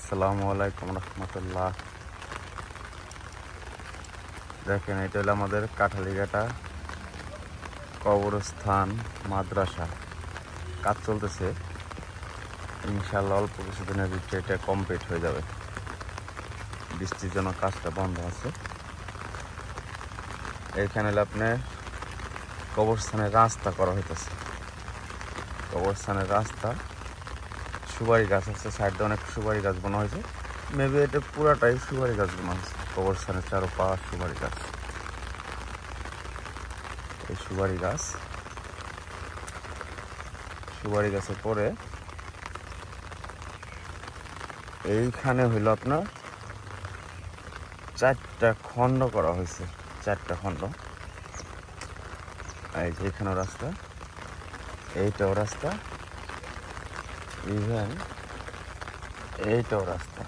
আসসালামু আলাইকুম রহমতুল্লাহ। দেখেন, এটা হলো আমাদের কাঠালিঘাটা কবরস্থান, মাদ্রাসা। কাজ চলতেছে। ইনশাল্লাহ অল্প কিছুদিনের ভিতরে এটা কমপ্লিট হয়ে যাবে। বৃষ্টির জন্য কাজটা বন্ধ আছে। এইখানে হলো আপনি কবরস্থানের রাস্তা করা হইতেছে। কবরস্থানের রাস্তা সুপারি গাছ আছে, সাইডে অনেক সুপারি গাছ বোনা হয়েছে। মেবি এটা পুরাটাই সুপারি গাছ বোনা হয়েছে। কবরস্থানের চারো পাঁচ সুপারি গাছ। এই সুপারি গাছ। সুপারি গাছের পরে এইখানে হইল আপনার চারটা খণ্ড করা হয়েছে, চারটা খণ্ড। এই যে এখানেও রাস্তা, এইটাও রাস্তা। ইভেন এইটাও রাস্তা।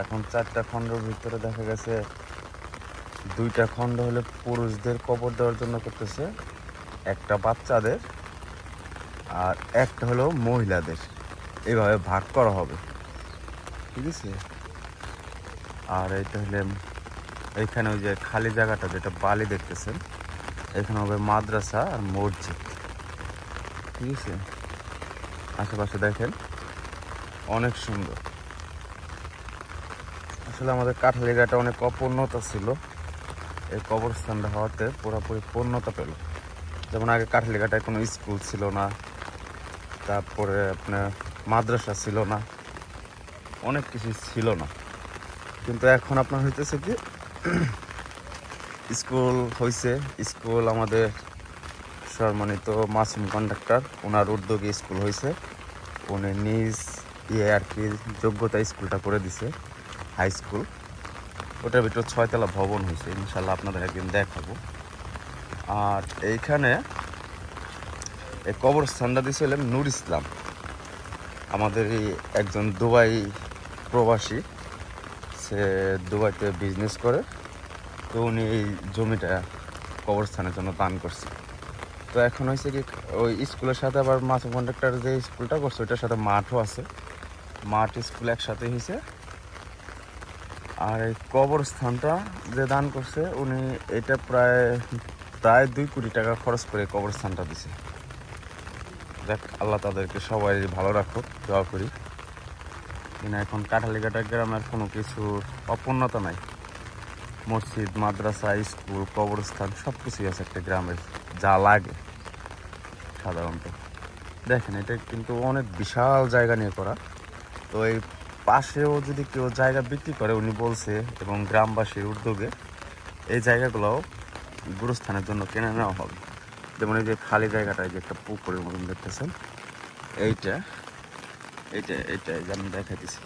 এখন চারটা খণ্ডের ভিতরে দেখা গেছে, দুইটা খণ্ড হলে পুরুষদের কবর দেওয়ার জন্য করতেছে, একটা বাচ্চাদের আর একটা হলো মহিলাদের। এইভাবে ভাগ করা হবে। ঠিক আছে? আর এইটা হলে, এইখানে ওই যে খালি জায়গাটা যেটা বালি দেখতেছেন, এখানে হবে মাদ্রাসা আর মসজিদ। ঠিক আছে? আশেপাশে দেখেন, অনেক সুন্দর। আসলে আমাদের কাঠালিঘাটা অনেক অপূর্ণতা ছিল। এই কবরস্থানটা হওয়াতে পুরোপুরি পূর্ণতা পেল। যেমন আগে কাঠালিঘাটায় কোনো স্কুল ছিল না, তারপরে আপনার মাদ্রাসা ছিল না, অনেক কিছু ছিল না। কিন্তু এখন আপনার হইতেছে কি, স্কুল হয়েছে স্কুল আমাদের সম্মানিত মাসুম কন্ডাক্টর, ওনার উদ্যোগে স্কুল হয়েছে। উনি নিজ ইয়ে আর কি যোগ্যতা স্কুলটা করে দিছে হাই স্কুল ওটার ভিতরে ছয়তলা ভবন হয়েছে, ইনশাল্লাহ আপনাদের একদিন দেখাবো। আর এইখানে এই কবরস্থানটা দিয়েছিলেন নূর ইসলাম। আমাদের এই একজন দুবাই প্রবাসী, সে দুবাইতে বিজনেস করে। তো উনি এই জমিটা কবরস্থানের জন্য দান করছে। তো এখন হয়েছে কি, ওই স্কুলের সাথে আবার মাসুম কন্ডাক্টর যে স্কুলটা করছে, ওইটার সাথে মাঠও আছে। মাঠ, স্কুল একসাথে হয়েছে। আর এই কবরস্থানটা যে দান করছে, উনি এটা প্রায় প্রায় দুই কোটি টাকা খরচ করে কবরস্থানটা দিছে। দেখ, আল্লাহ তাদেরকে সবাই ভালো রাখুক, দোয়া করি। কিনা এখন কাঠালিঘাটা গ্রামের কোনো কিছুর অপূর্ণতা নাই। মসজিদ, মাদ্রাসা, স্কুল, কবরস্থান সব কিছুই আছে একটা গ্রামের, যা লাগে। সাধারণত। দেখেন, এটা কিন্তু অনেক বিশাল জায়গা নিয়ে করা। তো এই পাশেও যদি কেউ জায়গা বিক্রি করে, উনি বলছে, এবং গ্রামবাসীর উদ্যোগে এই জায়গাগুলো গুরুস্থানের জন্য কিনে নেওয়া হবে। যেমন এই যে খালি জায়গাটা যে একটা পুকুরের মতন দেখতেছেন, এইটা এইটা এইটা আমি দেখাইতেছি।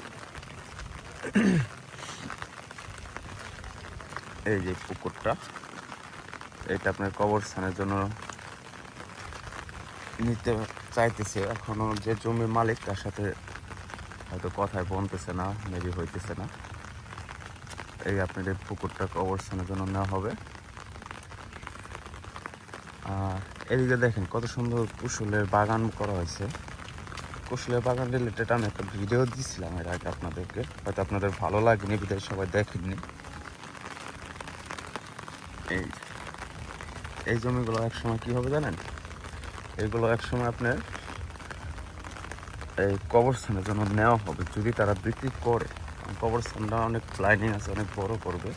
এই যে পুকুরটা এটা আপনার কবরস্থানের জন্য নিতে চাইতেছে। এখনও যে জমির মালিক তার সাথে হয়তো কথায় বলতেছে না মেবি হইতেছে না। এই আপনাদের পুকুরটা কবরস্থানের জন্য নেওয়া হবে। আর এদিকে দেখেন কত সুন্দর কুশলের বাগান করা হয়েছে। কুশলের বাগান রিলেটেড আমি একটা ভিডিও দিয়েছিলাম এর আগে আপনাদেরকে। হয়তো আপনাদের ভালো লাগেনি বিদায় সবাই দেখেননি। এই এই জমিগুলো একসময় কী হবে জানেন? এগুলো একসময় আপনার এই কবরস্থানের জন্য নেওয়া হবে, যদি তারা বিক্রি করে। কবরস্থানটা অনেক প্ল্যানিং আছে, অনেক বড় করবে।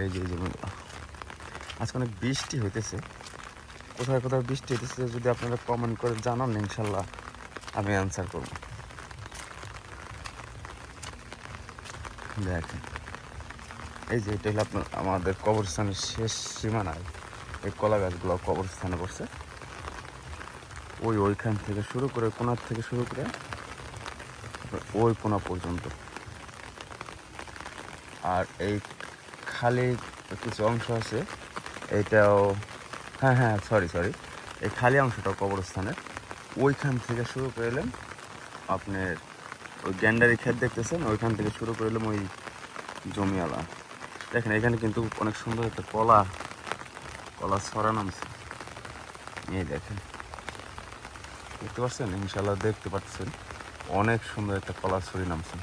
এই যে জমিগুলো আজকে অনেক বৃষ্টি হইতেছে। কোথায় কোথায় বৃষ্টি হইতেছে, যদি আপনারা কমেন্ট করে জানান, ইনশাল্লাহ আমি অ্যান্সার করব। দেখেন। এই যে, এটা হলো আপনার, আমাদের কবরস্থানের শেষ সীমানায়। এই কলা গাছগুলো কবরস্থানে পড়ছে। ওই ওইখান থেকে শুরু করে কোনার থেকে শুরু করে ওই কোনা পর্যন্ত। আর এই খালি কিছু অংশ আছে এইটাও হ্যাঁ হ্যাঁ সরি সরি এই খালি অংশটাও কবরস্থানের। ওইখান থেকে শুরু করে এলেন আপনার ওই গ্যান্ডারি ক্ষেত দেখতেছেন? ওইখান থেকে শুরু করে এলাম ওই জমিওয়ালা। দেখেন, এখানে কিন্তু অনেক সুন্দর একটা কলা কলা ছড়া নামছে। এই দেখেন। দেখতে পাচ্ছেন? ইনশাল্লাহ দেখতে পাচ্ছেন। অনেক সুন্দর একটা কলা ছড়ি নামছে।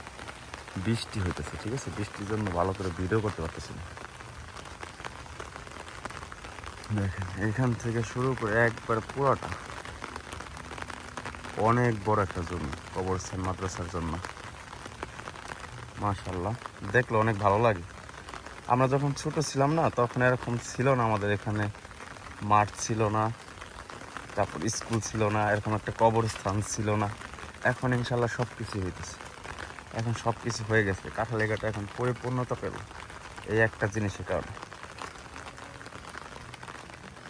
বৃষ্টি হইতেছে, ঠিক আছে? বৃষ্টির জন্য ভালো করে ভিডিও করতে পারতেছি না দেখেন, এখান থেকে শুরু করে একবার পুরোটা। অনেক বড় একটা জমি, কবরস্থান, মাদ্রাসার জন্য। মাশাল্লাহ দেখলে অনেক ভালো লাগে। আমরা যখন ছোট ছিলাম না, তখন এরকম ছিল না আমাদের এখানে। মাঠ ছিল না, তারপর স্কুল ছিল না, এরকম একটা কবরস্থান ছিল না। এখন ইনশাল্লাহ সব কিছু হইতেছে। এখন সব কিছু হয়ে গেছে। কাঁঠাল লেগাটা এখন পরিপূর্ণতা পেল। এই একটা জিনিসের কারণে।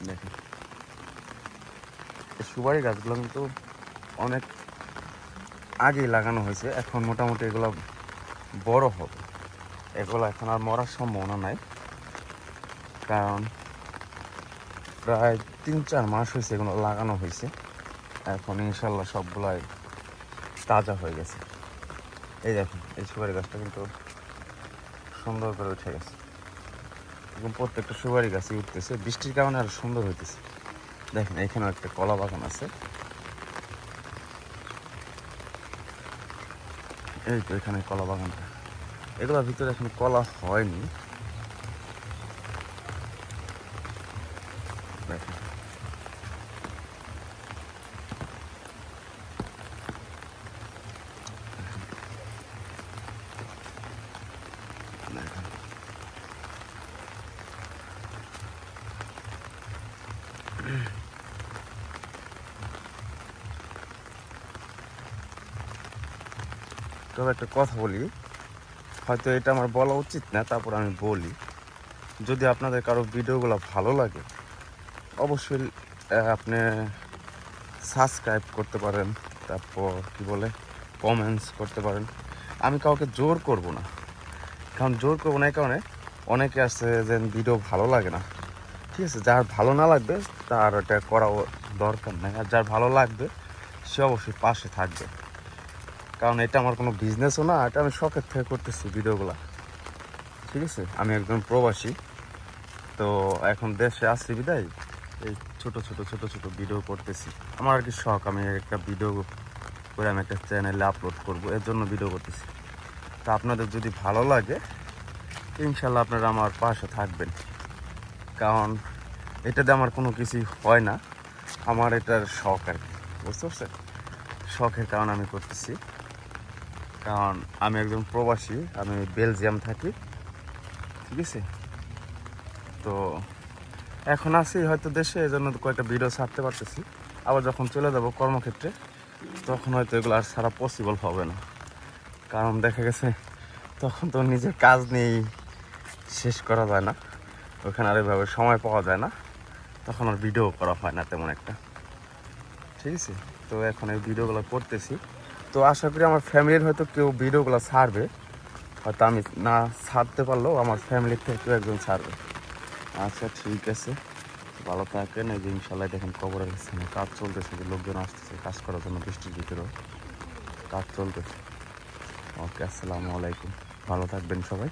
দেখেন। সুপারি গাছগুলো কিন্তু অনেক আগেই লাগানো হয়েছে। এখন মোটামুটি এগুলো বড় হবে। এগুলো এখন আর মরার সম্ভাবনা নাই। কারণ প্রায় তিন চার মাস হয়েছে এগুলো লাগানো হয়েছে। এখন ইনশাল্লাহ সবগুলাই তাজা হয়ে গেছে। এই দেখেন, এই সুপারি গাছটা কিন্তু সুন্দর করে উঠে গেছে। এবং প্রত্যেকটা সুপারি গাছই উঠতেছে, বৃষ্টির কারণে আর সুন্দর হইতেছে। দেখেন, এখানেও একটা কলা বাগান আছে। এই তো এখানে কলা বাগানটা। এগুলোর ভিতরে এখন কলা হয়নি। তবে একটা কথা বলি। হয়তো এটা আমার বলা উচিত না, তারপর আমি বলি। যদি আপনাদের কারও ভিডিওগুলো ভালো লাগে, অবশ্যই আপনি সাবস্ক্রাইব করতে পারেন, তারপর কি বলে কমেন্টস করতে পারেন। আমি কাউকে জোর করব না, কারণ জোর করব না এই কারণে অনেকে আছে যে ভিডিও ভালো লাগে না। ঠিক আছে, যার ভালো না লাগবে, তার এটা করা দরকার নেই, আর যার ভালো লাগবে, সে অবশ্যই পাশে থাকবে। কারণ এটা আমার কোনো বিজনেসও না, এটা আমি শখের থেকে করতেছি ভিডিওগুলো। ঠিক আছে? আমি একজন প্রবাসী, তো এখন দেশে আসছি বিদায়। এই ছোট ছোট ছোট ছোট ভিডিও করতেছি। আমার আর কি শখ, আমি একটা ভিডিও করে আমি একটা চ্যানেলে আপলোড করব, এর জন্য ভিডিও করতেছি। তো আপনাদের যদি ভালো লাগে, ইনশাল্লাহ আপনারা আমার পাশে থাকবেন। কারণ এটাতে আমার কোনো কিছুই হয় না, আমার এটার শখ আর কি। বুঝতে পারছেন? শখের কারণে আমি করতেছি। কারণ আমি একজন প্রবাসী, আমি বেলজিয়াম থাকি, ঠিক আছে? তো এখন আছি হয়তো দেশে এই জন্য কয়েকটা ভিডিও ছাড়তে পারতেছি। আবার যখন চলে যাব কর্মক্ষেত্রে, তখন হয়তো এগুলো আর সারা পসিবল হবে না। কারণ দেখা গেছে, তখন তো নিজের কাজ নিয়েই শেষ করা যায় না। ওখানে আর এভাবে সময় পাওয়া যায় না। তখন আর ভিডিও করা হয় না তেমন একটা। ঠিক আছে? তো এখন এই ভিডিওগুলো করতেছি। তো আশা করি আমার ফ্যামিলির হয়তো কেউ ভিডিওগুলো ছাড়বে। হয়তো আমি না ছাড়তে পারলেও আমার ফ্যামিলির থেকে কেউ একজন ছাড়বে। আচ্ছা ঠিক আছে। ভালো থাকেন, এই যে ইনশাল্লাহ দেখেন কবরের না কাজ চলতেছে, যে লোকজন আসতেছে কাজ করার জন্য বৃষ্টির ভিতরেও কাজ চলতেছে। ওকে, আসসালামু আলাইকুম। ভালো থাকবেন সবাই।